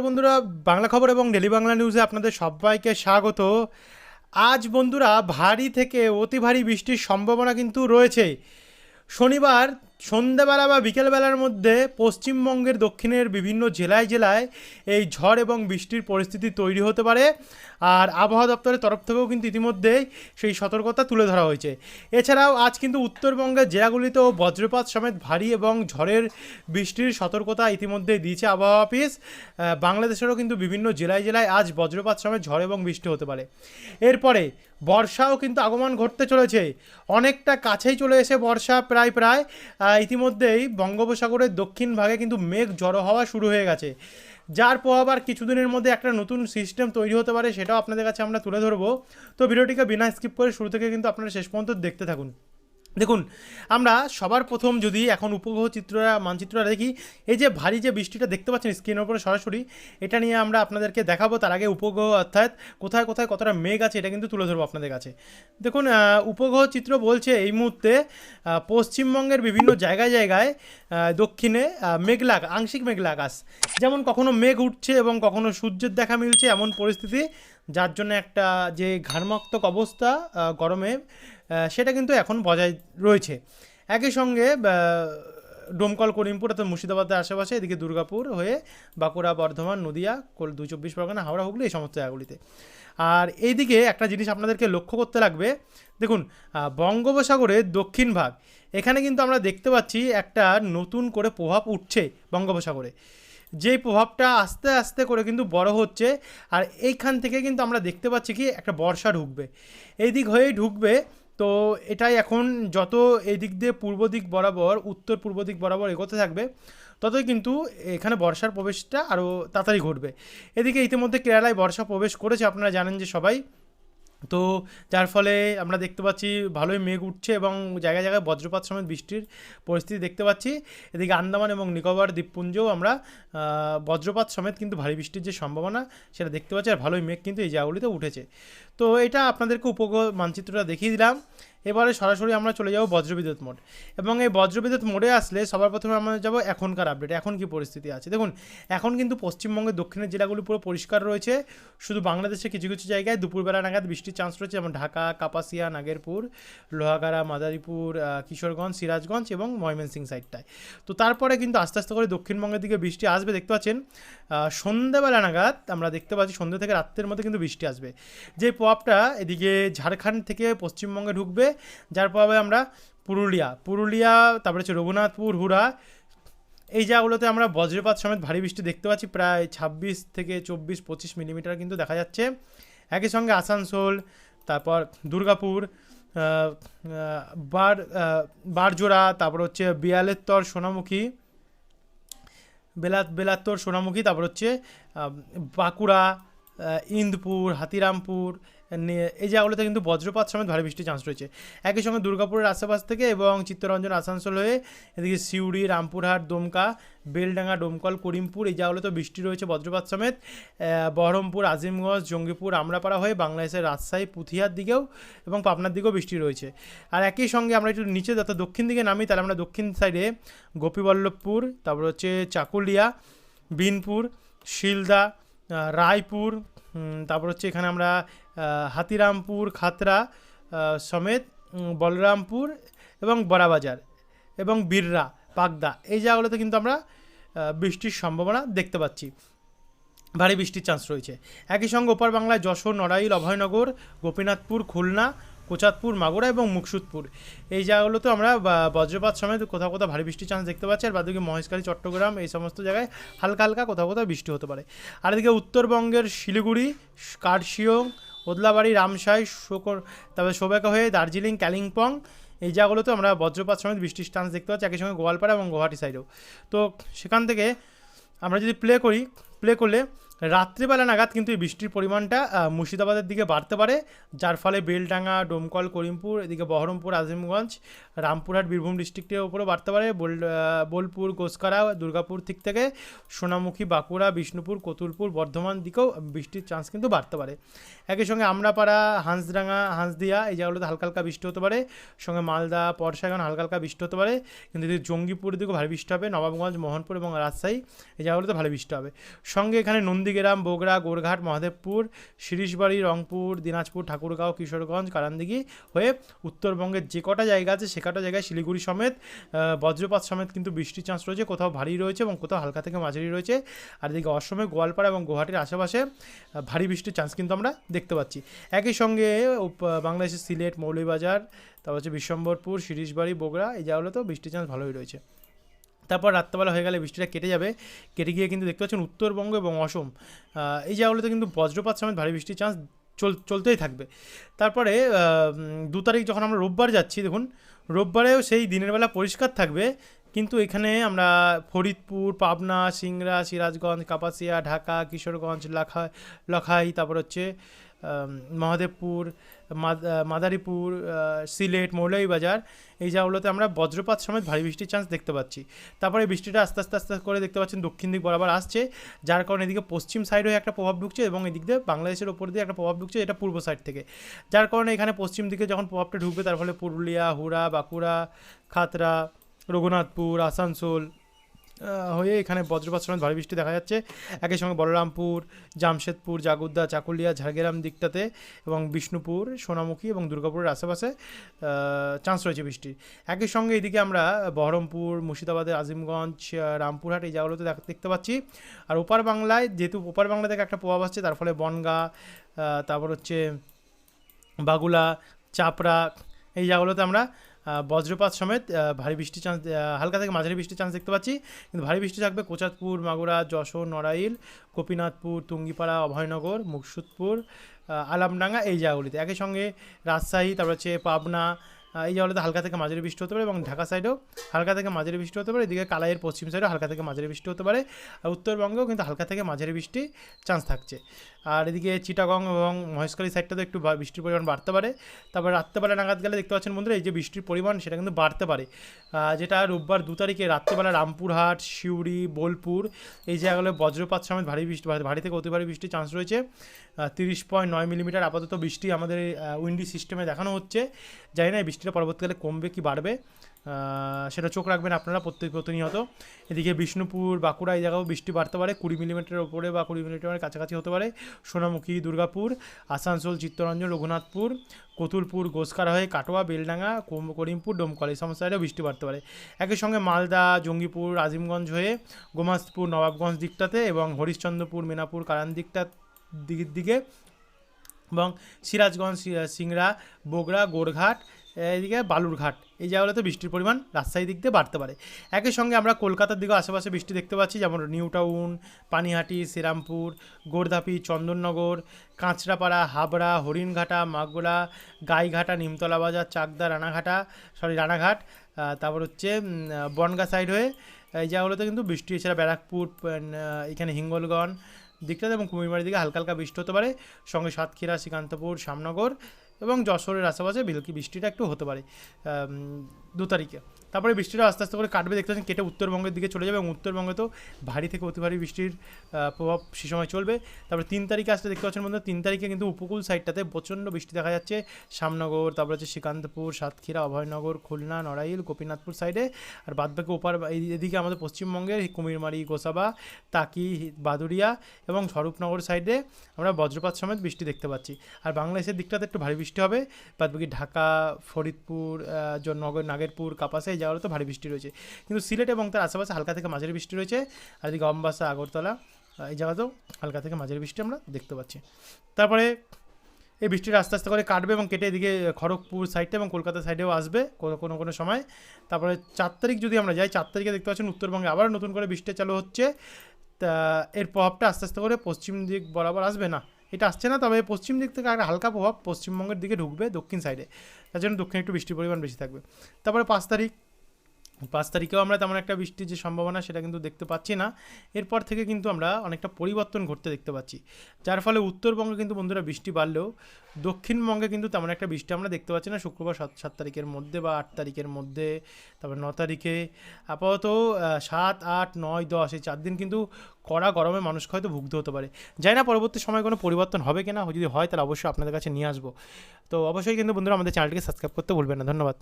বন্ধুরা, বাংলা খবর এবং ডেলি বাংলা নিউজে আপনাদের সবাইকে স্বাগত। আজ বন্ধুরা, ভারী থেকে অতি ভারী বৃষ্টির সম্ভাবনা কিন্তু রয়েছে। শনিবার সন্ধ্যাবেলা বা বিকেলবেলার মধ্যে পশ্চিমবঙ্গের দক্ষিণের বিভিন্ন জেলায় জেলায় এই ঝড় এবং বৃষ্টির পরিস্থিতি তৈরি হতে পারে। আর আবহাওয়া দপ্তরের তরফ থেকেও কিন্তু ইতিমধ্যেই সেই সতর্কতা তুলে ধরা হয়েছে। এছাড়াও আজ কিন্তু উত্তরবঙ্গের জেলাগুলিতেও বজ্রপাত সমেত ভারী এবং ঝড়ের বৃষ্টির সতর্কতা ইতিমধ্যেই দিয়েছে আবহাওয়া অফিস। বাংলাদেশেরও কিন্তু বিভিন্ন জেলায় জেলায় আজ বজ্রপাত সমেত ঝড় এবং বৃষ্টি হতে পারে। এরপরে বর্ষাও কিন্তু আগমন ঘটতে চলেছে। অনেকটা কাছেই চলে এসে বর্ষা প্রায় প্রায় ইতিমধ্যেই বঙ্গোপসাগরের দক্ষিণ ভাগে কিন্তু মেঘ জড়ো হওয়া শুরু হয়ে গেছে। যার প্রভাব আর কিছুদিনের মধ্যে একটা নতুন সিস্টেম তৈরি হতে পারে, সেটাও আপনাদের কাছে আমরা তুলে ধরবো। তো ভিডিওটিকে বিনা স্কিপ করে শুরু থেকে কিন্তু আপনারা শেষ পর্যন্ত দেখতে থাকুন। দেখুন আমরা সবার প্রথম যদি এখন উপগ্রহ চিত্ররা মানচিত্রটা দেখি এই যে ভারী যে বৃষ্টিটা দেখতে পাচ্ছেন স্ক্রিনের উপরে সরাসরি এটা নিয়ে আমরা আপনাদেরকে দেখাবো তার আগে উপগ্রহ অর্থাৎ কোথায় কোথায় কতটা মেঘ আছে এটা কিন্তু তুলে ধরবো আপনাদের কাছে। দেখুন উপগ্রহ চিত্র বলছে এই মুহূর্তে পশ্চিমবঙ্গের বিভিন্ন জায়গায় জায়গায় দক্ষিণে আহ, মেঘলা আংশিক মেঘলা আকাশ। যেমন কখনো মেঘ উঠছে এবং কখনো সূর্যের দেখা মিলছে এমন পরিস্থিতি যার জন্য একটা যে ঘাড়মাক্তক অবস্থা গরমে সেটা কিন্তু এখন বজায় রয়েছে। একই সঙ্গে ডোমকল, করিমপুর অর্থাৎ মুর্শিদাবাদের আশেপাশে এদিকে দুর্গাপুর হয়ে বাঁকুড়া, বর্ধমান, নদিয়া, কোল দুই চব্বিশ পরগনা, হাওড়া, হুগলি এই সমস্ত জায়গাগুলিতে। আর এইদিকে একটা জিনিস আপনাদেরকে লক্ষ্য করতে লাগবে। দেখুন বঙ্গোপসাগরের দক্ষিণ ভাগ, এখানে কিন্তু আমরা দেখতে পাচ্ছি একটা নতুন করে প্রভাব উঠছে বঙ্গোপসাগরে। যেই প্রভাবটা আস্তে আস্তে করে কিন্তু বড় হচ্ছে, আর এইখান থেকে কিন্তু আমরা দেখতে পাচ্ছি কি একটা বর্ষা ঢুকবে। এই দিক হয়েই ঢুকবে তো এটাই এখন যত এদিক দিয়ে পূর্ব দিক বরাবর, উত্তর পূর্ব দিক বরাবর এগোতে থাকবে, ততই কিন্তু এখানে বর্ষার প্রবেশটা আরও তাড়াতাড়ি ঘটবে। এদিকে ইতিমধ্যে কেরালায় বর্ষা প্রবেশ করেছে, আপনারা জানেন যে সবাই। তো যার ফলে আমরা দেখতে পাচ্ছি ভালোই মেঘ উঠছে এবং জায়গায় জায়গায় বজ্রপাত সমেত বৃষ্টির পরিস্থিতি দেখতে পাচ্ছি। এদিকে আন্দামান এবং নিকোবর দ্বীপপুঞ্জেও আমরা বজ্রপাত সমেত কিন্তু ভারী বৃষ্টির যে সম্ভাবনা, সেটা দেখতে পাচ্ছি। আর ভালোই মেঘ কিন্তু এই জায়গাগুলিতে উঠেছে। তো এটা আপনাদেরকে উপগ্রহ মানচিত্রটা দেখিয়ে দিলাম। এবারে সরাসরি আমরা চলে যাব বজ্রবিদ্যুৎ মোড। এবং এই বজ্রবিদ্যুৎ মোডে আসলে সবার প্রথমে আমরা যাব এখনকার আপডেট, এখন কি পরিস্থিতি আছে। দেখুন, এখন কিন্তু পশ্চিমবঙ্গের দক্ষিণের জেলাগুলি পুরো পরিষ্কার রয়েছে। শুধু বাংলাদেশে কিছু কিছু জায়গায় দুপুরবেলা নাগাদ বৃষ্টির চান্স রয়েছে, যেমন ঢাকা, কাপাসিয়া, নাগেরপুর, লোহাগাড়া, মাদারীপুর কিশোরগঞ্জ, সিরাজগঞ্জ এবং ময়মনসিং সাইডটায় তো তারপরে কিন্তু আস্তে আস্তে করে দক্ষিণবঙ্গের দিকে বৃষ্টি আসবে, দেখতে পাচ্ছেন। সন্ধ্যাবেলা নাগাদ আমরা দেখতে পাচ্ছি সন্ধ্যা থেকে রাত্রের মধ্যে কিন্তু বৃষ্টি আসবে। যে প্রভাবটা এদিকে ঝাড়খণ্ড থেকে পশ্চিমবঙ্গে ঢুকবে, যার প্রভাবে আমরা পুরুলিয়া পুরুলিয়া, তারপরে হচ্ছে রঘুনাথপুর, হুড়া, এই জায়গাগুলোতে আমরা বজ্রপাত সমেত ভারী বৃষ্টি দেখতে পাচ্ছি, প্রায় ছাব্বিশ থেকে চব্বিশ, পঁচিশ মিলিমিটার কিন্তু দেখা যাচ্ছে। একই সঙ্গে আসানসোল, তারপর দুর্গাপুর বার বারজোড়া, তারপর হচ্ছে বিয়ালেত্তর, সোনামুখী, বেলাত, বেলাত্তর, সোনামুখী, তারপর হচ্ছে বাঁকুড়া ইন্দপুর, হাতিরামপুর এই জায়গাগুলোতে কিন্তু বজ্রপাত সমেত ভারী বৃষ্টির চান্স রয়েছে। একই সঙ্গে দুর্গাপুরের আশেপাশ থেকে এবং চিত্তরঞ্জন, আসানসোল হয়ে এদিকে সিউড়ি, রামপুরহাট, দমকা, বেলডাঙ্গা, ডোমকল, করিমপুর, এই জায়গাগুলোতে বৃষ্টি রয়েছে বজ্রপাত সমেত। বহরমপুর, আজিমগঞ্জ, জঙ্গিপুর, আমরাপাড়া হয়ে বাংলাদেশের রাজশাহী, পুথিয়ার দিকেও এবং পাবনার দিকেও বৃষ্টি রয়েছে। আর একই সঙ্গে আমরা একটু নিচে যত দক্ষিণ দিকে নামি, তাহলে আমরা দক্ষিণ সাইডে গোপীবল্লভপুর, তারপর হচ্ছে চাকুলিয়া, বিনপুর, শিলদা রায়পুর তারপর হচ্ছে এখানে আমরা হাতিরামপুর, খাতরা সমেত বলরামপুর এবং বড়াবাজার এবং বিররা, পাগদা, এই জায়গাগুলোতে কিন্তু আমরা বৃষ্টির সম্ভাবনা দেখতে পাচ্ছি। ভারী বৃষ্টির চান্স রয়েছে। একই সঙ্গে ওপার বাংলায় যশোর, নড়াইল, অভয়নগর, গোপীনাথপুর, খুলনা কোচাতপুর মাগুরা এবং মুকসুদপুর। এই জায়গাগুলোতে আমরা বজ্রপাত সমেত কোথাও কোথাও ভারী বৃষ্টির চান্স দেখতে পাচ্ছি, আর বাদবাকি মহেশখালী, চট্টগ্রাম এই সমস্ত জায়গায় হালকা হালকা কোথাও কোথাও বৃষ্টি হতে পারে। আর এদিকে উত্তরবঙ্গের শিলিগুড়ি কার্শিয়ং ওদলাবাড়ি, রামসাই, শোকর, তারপরে সোবেকা হয়ে দার্জিলিং, কালিম্পং, এই জায়গাগুলোতে আমরা বজ্রপাত সমেত বৃষ্টির চান্স দেখতে পাচ্ছি, একই সঙ্গে গোয়ালপাড়া এবং গুয়াহাটি সাইডেও তো সেখান থেকে আমরা যদি প্লে করি প্লে করলে রাত্রিবেলা নাগাদ কিন্তু এই বৃষ্টির পরিমাণটা মুর্শিদাবাদের দিকে বাড়তে পারে, যার ফলে বেলডাঙ্গা, ডোমকল, করিমপুর, এদিকে বহরমপুর, আজিমগঞ্জ, রামপুরহাট, বীরভূম ডিস্ট্রিক্টের উপরেও বাড়তে পারে। বোল বোলপুর গোসকারা দুর্গাপুর দিক থেকে সোনামুখী, বাঁকুড়া, বিষ্ণুপুর, কতুলপুর, বর্ধমান দিকেও বৃষ্টির চান্স কিন্তু বাড়তে পারে। একই সঙ্গে আমরাপাড়া, হাঁসডাঙ্গা, হাঁসদিয়া, এই জায়গাগুলোতে হালকা হালকা বৃষ্টি হতে পারে। সঙ্গে মালদা, পরশাগন হালকা হালকা বৃষ্টি হতে পারে। কিন্তু যদি জঙ্গিপুর দিকেও ভারী বৃষ্টি হবে। নবাবগঞ্জ, মোহনপুর এবং রাজশাহী এই জায়গাগুলোতে ভারী বৃষ্টি হবে। সঙ্গে এখানে নন্দীগ্রাম, বগুড়া, গোরঘাট, মহাদেবপুর শিরিশবাড়ি রংপুর, দিনাজপুর, ঠাকুরগাঁও, কিশোরগঞ্জ কারান্দিঘি হয়ে উত্তরবঙ্গের যে কটা জায়গা আছে সে কটা জায়গায় শিলিগুড়ি সমেত বজ্রপাত সমেত কিন্তু বৃষ্টির চান্স রয়েছে। কোথাও ভারী রয়েছে এবং কোথাও হালকা থেকে মাঝারি রয়েছে। আর এদিকে অসমে, গোয়ালপাড়া এবং গুয়াহাটির আশেপাশে ভারী বৃষ্টির চান্স কিন্তু আমরা দেখতে পাচ্ছি। একই সঙ্গে বাংলাদেশের সিলেট, মৌলভীবাজার, তারপর হচ্ছে বিশ্বম্বরপুর শিরিশবাড়ি বগুড়া, এই জায়গাগুলোতেও বৃষ্টির চান্স ভালোই রয়েছে। তারপর রাত্রেবেলা হয়ে গেলে বৃষ্টিটা কেটে যাবে। কেটে গিয়ে কিন্তু দেখতে পাচ্ছেন উত্তরবঙ্গ এবং অসম। এই জায়গাগুলোতে কিন্তু বজ্রপাত সমেত ভারী বৃষ্টির চান্স চল, চলতেই থাকবে। তারপরে দু তারিখ যখন আমরা রোববার যাচ্ছি, দেখুন, রোববারেও সেই দিনের বেলা পরিষ্কার থাকবে। কিন্তু এখানে আমরা ফরিদপুর, পাবনা, সিংড়া, সিরাজগঞ্জ, কাপাসিয়া, ঢাকা, কিশোরগঞ্জ, লাখা, লখাই, তারপর হচ্ছে মহাদেবপুর মাদারীপুর সিলেট মৌলভীবাজার এই জায়গাগুলোতে আমরা বজ্রপাত সমেত ভারী বৃষ্টির চান্স দেখতে পাচ্ছি। তারপরে বৃষ্টিটা আস্তে আস্তে আস্তে করে দেখতে পাচ্ছেন দক্ষিণ দিক বরাবর আসছে, যার কারণে এদিকে পশ্চিম সাইড হয়ে একটা প্রভাব ঢুকছে এবং এদিক দিয়ে বাংলাদেশের ওপর দিয়ে একটা প্রভাব ঢুকছে, এটা পূর্ব সাইড থেকে। যার কারণে এখানে পশ্চিম দিকে যখন প্রভাবটা ঢুকবে, তার ফলে পুরুলিয়া, হুড়া, বাঁকুড়া খাতড়া রঘুনাথপুর, আসানসোল হয়ে এখানে বজ্রপাত ভারী বৃষ্টি দেখা যাচ্ছে। একই সঙ্গে বলরামপুর, জামশেদপুর, জাগুদ্দা, চাকুলিয়া, ঝাড়গ্রাম দিকটাতে এবং বিষ্ণুপুর, সোনামুখী এবং দুর্গাপুরের আশেপাশে চান্স রয়েছে বৃষ্টির। একই সঙ্গে এদিকে আমরা বহরমপুর, মুর্শিদাবাদের আজিমগঞ্জ রামপুরহাট এই জায়গাগুলোতে দেখ- দেখতে পাচ্ছি। আর ওপার বাংলায় যেহেতু ওপার বাংলা থেকে একটা প্রভাব আসছে, তার ফলে বনগা তারপর হচ্ছে বাগুলা, চাপড়া এই জায়গাগুলোতে আমরা বজ্রপাত সমেত ভারী বৃষ্টির চান্স হালকা থেকে মাঝারি বৃষ্টির চান্স দেখতে পাচ্ছি। কিন্তু ভারী বৃষ্টি থাকবে কোচাতপুর মাগুরা, যশোর, নড়াইল, গোপীনাথপুর, তুঙ্গিপাড়া, অভয়নগর, মুকসুদপুর আলামডাঙ্গা এই জায়গাগুলিতে। একই সঙ্গে রাজশাহী, তারপর হচ্ছে পাবনা এই জায়গাগুলোতে হালকা থেকে মাঝারি বৃষ্টি হতে পারে এবং ঢাকা সাইডেও হালকা থেকে মাঝারি বৃষ্টি হতে পারে। এদিকে কালাইয়ের পশ্চিম সাইডেও হালকা থেকে মাঝারি বৃষ্টি হতে পারে। আর উত্তরবঙ্গেও কিন্তু হালকা থেকে মাঝারি বৃষ্টি চান্স থাকছে। আর এদিকে চিটাগং এবং মহেশখালী সাইডটাতে একটু বৃষ্টির পরিমাণ বাড়তে পারে। তারপর রাত্রেবেলা নাগাদ গেলে দেখতে পাচ্ছেন বন্ধুরা, এই যে বৃষ্টির পরিমাণ সেটা কিন্তু বাড়তে পারে। যেটা রোববার দু তারিখে রাত্রেবেলা রামপুরহাট, সিউড়ি, বোলপুর এই জায়গাগুলো বজ্রপাত সমেত ভারী বৃষ্টি, ভারী থেকে অতি ভারী বৃষ্টির চান্স রয়েছে। তিরিশ পয়েন্ট নয় মিলিমিটার আপাতত বৃষ্টি আমাদের উইন্ডি সিস্টেমে দেখানো হচ্ছে। জানি না এই বৃষ্টিটা পরবর্তীকালে কমবে কি বাড়বে সেটা চোখ রাখবেন আপনারা প্রত্যেক প্রতিনিয়ত। এদিকে বিষ্ণুপুর, বাঁকুড়া এই জায়গাও বৃষ্টি বাড়তে পারে, কুড়ি মিলিমিটারের ওপরে বা কুড়ি মিলিমিটারের কাছাকাছি হতে পারে। সোনামুখী, দুর্গাপুর, আসানসোল, চিত্তরঞ্জন, রঘুনাথপুর, কতুলপুর গোসকার হয়ে কাটোয়া, বেলডাঙ্গা করিমপুর, ডোমকল এই সমস্ত সাইডেও বৃষ্টি বাড়তে পারে। একই সঙ্গে মালদা, জঙ্গিপুর, আজিমগঞ্জ হয়ে গোমাস্তপুর নবাবগঞ্জ দিকটাতে এবং হরিশ্চন্দ্রপুর, মেনাপুর কারান দিকটা দিকের দিকে এবং সিরাজগঞ্জ সিংড়া, বগুড়া গোরঘাট এদিকে বালুরঘাট। এই জায়গাগুলোতে বৃষ্টির পরিমাণ রাজশাহী দিক দিয়ে বাড়তে পারে। একই সঙ্গে আমরা কলকাতার দিকেও আশেপাশে বৃষ্টি দেখতে পাচ্ছি, যেমন নিউ টাউন, পানিহাটি, শ্রীরামপুর, গোরধাপি, চন্দননগর, কাঁচরাপাড়া, হাবড়া, হরিণঘাটা, মাগুরা, গাইঘাটা, নিমতলা বাজার, চাকদা, রানাঘাটা সরি রানাঘাট তারপর হচ্ছে বনগা সাইড হয়ে, এই জায়গাগুলোতে কিন্তু বৃষ্টি এছাড়া ব্যারাকপুর এখানে হিঙ্গলগঞ্জ দিকটাতে এবং কুমিরমারির দিকে হালকা হালকা বৃষ্টি হতে পারে। সঙ্গে সাতক্ষীরা, শ্রীকান্তপুর, শ্যামনগর এবং যশোরের আশেপাশে বিলকি বৃষ্টিটা একটু হতে পারে দু তারিখে। তারপরে বৃষ্টিটা আস্তে আস্তে করে কাটবে, দেখতে পাচ্ছেন কেটে উত্তরবঙ্গের দিকে চলে যাবে এবং উত্তরবঙ্গে তো ভারী থেকে অতি ভারী বৃষ্টির প্রভাব সে সময় চলবে। তারপরে তিন তারিখে আসতে দেখতে পাচ্ছেন বন্ধু তিন তারিখে কিন্তু উপকূল সাইডটাতে প্রচণ্ড বৃষ্টি দেখা যাচ্ছে। শ্যামনগর তারপরে হচ্ছে শ্রীকান্তপুর, সাতক্ষীরা, অভয়নগর, খুলনা, নড়াইল, গোপীনাথপুর সাইডে। আর বাদবাকি ওপার এদিকে আমাদের পশ্চিমবঙ্গের কুমিরমারি, গোসাবা, তাকি বাদুরিয়া এবং স্বরূপনগর সাইডে আমরা বজ্রপাত সমেত বৃষ্টি দেখতে পাচ্ছি। আর বাংলাদেশের দিকটাতে একটু ভারী বৃষ্টি হবে বাদবাকি ঢাকা ফরিদপুর আহ, জ- নগর নাগেরপুর কাপাসা এই জায়গাগুলোতে ভারী বৃষ্টি রয়েছে। কিন্তু সিলেট এবং তার আশেপাশে হালকা থেকে মাঝারি বৃষ্টি রয়েছে। আর এদিকে অম্বাসা আগরতলা এই জায়গাতেও হালকা থেকে মাঝারি বৃষ্টি আমরা দেখতে পাচ্ছি। তারপরে এই বৃষ্টিটা আস্তে আস্তে করে কাটবে এবং কেটে এদিকে খড়গপুর সাইডটা এবং কলকাতা সাইডেও আসবে কোনো কোনো কোনো সময়। তারপরে চার তারিখ যদি আমরা যাই চার তারিখে দেখতে পাচ্ছেন উত্তরবঙ্গে আবার নতুন করে বৃষ্টি চালু হচ্ছে। তা এর প্রভাবটা আস্তে আস্তে করে পশ্চিম দিক বরাবর আসবে না। এটা আসছে না, তবে পশ্চিম দিক থেকে একটা হালকা প্রভাব পশ্চিমবঙ্গের দিকে ঢুকবে দক্ষিণ সাইডে তার জন্য দক্ষিণে একটু বৃষ্টির পরিমাণ বেশি থাকবে। তারপরে পাঁচ তারিখ পাঁচ তারিখেও আমরা তেমন একটা বৃষ্টির যে সম্ভাবনা সেটা কিন্তু দেখতে পাচ্ছি না। এরপর থেকে কিন্তু আমরা অনেকটা পরিবর্তন ঘটতে দেখতে পাচ্ছি। যার ফলে উত্তরবঙ্গে কিন্তু বন্ধুরা বৃষ্টি বাড়লেও দক্ষিণবঙ্গে কিন্তু তেমন একটা বৃষ্টি আমরা দেখতে পাচ্ছি না। শুক্রবার সাত সাত তারিখের মধ্যে বা আট তারিখের মধ্যে, তারপর ন তারিখে আপাতত সাত, আট, নয়, দশ এই চার দিন কিন্তু কড়া গরমে মানুষকে হয়তো ভুগতে হতে পারে। যাই না পরবর্তী সময় কোনো পরিবর্তন হবে কিনা, যদি হয় তাহলে অবশ্যই আপনাদের কাছে নিয়ে আসব। তো অবশ্যই কিন্তু বন্ধুরা আমাদের চ্যানেলটিকে সাবস্ক্রাইব করতে ভুলবেন না। ধন্যবাদ।